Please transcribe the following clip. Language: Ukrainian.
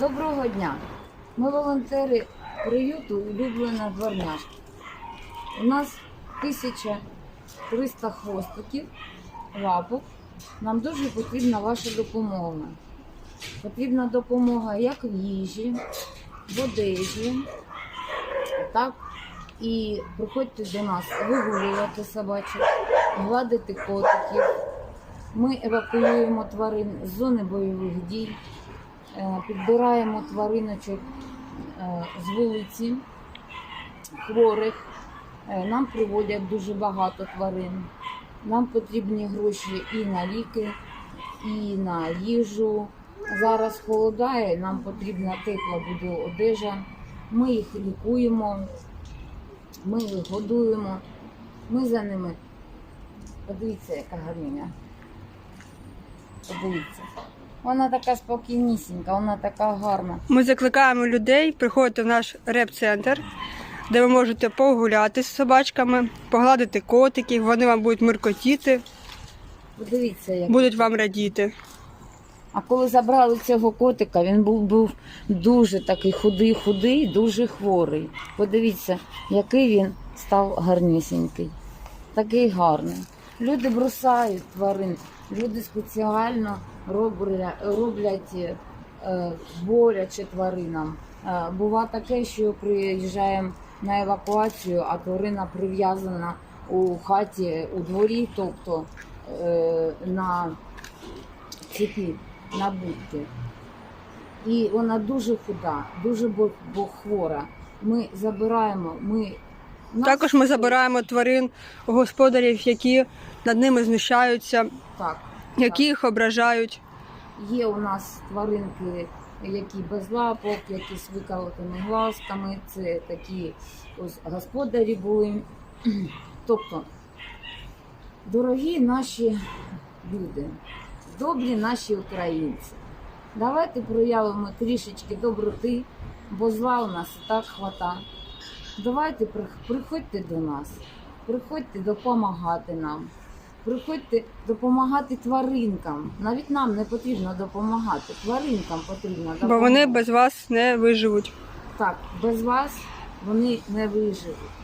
Доброго дня. Ми волонтери приюту улюблена дворняжка. У нас 1300 хвостиків, лапок. Нам дуже потрібна ваша допомога. Потрібна допомога як в їжі, в одежі, так і приходьте до нас вигулювати собачок, гладити котиків. Ми евакуюємо тварин з зони бойових дій, підбираємо твариночок е, з вулиці, хворих. Е, Нам приводять дуже багато тварин. Нам потрібні гроші і на ліки, і на їжу. Зараз холодає, нам потрібна тепла буде одежа. Ми їх лікуємо, ми їх годуємо, ми за ними. Подивіться, яка гарніня. Подивіться. Вона така спокійнісінька, вона така гарна. Ми закликаємо людей приходити в наш реп-центр, де ви можете погуляти з собачками, погладити котиків, вони вам будуть миркотіти, Подивіться, як. будуть вам радіти. А коли забрали цього котика, він був, був дуже такий худий, худий, дуже хворий. Подивіться, який він став гарнісінький, такий гарний. Люди бросають тварин, люди спеціально роблять, е, боляче тваринам. Е, бува таке, що приїжджаємо на евакуацію, а тварина прив'язана у хаті, у дворі, тобто е, на цепі на будки. І вона дуже худа, дуже бо- хвора. Ми забираємо, ми Також ми забираємо тварин у господарів, які над ними знущаються, так. які їх ображають. Є у нас тваринки, які без лапок, які з виколотими глазками. Це такі ось господарі були. Тобто, дорогі наші люди, добрі наші українці. Давайте проявимо трішечки доброти, бо зла у нас і так хвата. Давайте приходьте до нас, приходьте допомагати нам. Приходьте допомагати тваринкам. Навіть нам не потрібно допомагати. Тваринкам потрібно допомагати. Бо вони без вас не виживуть. Так, без вас вони не виживуть.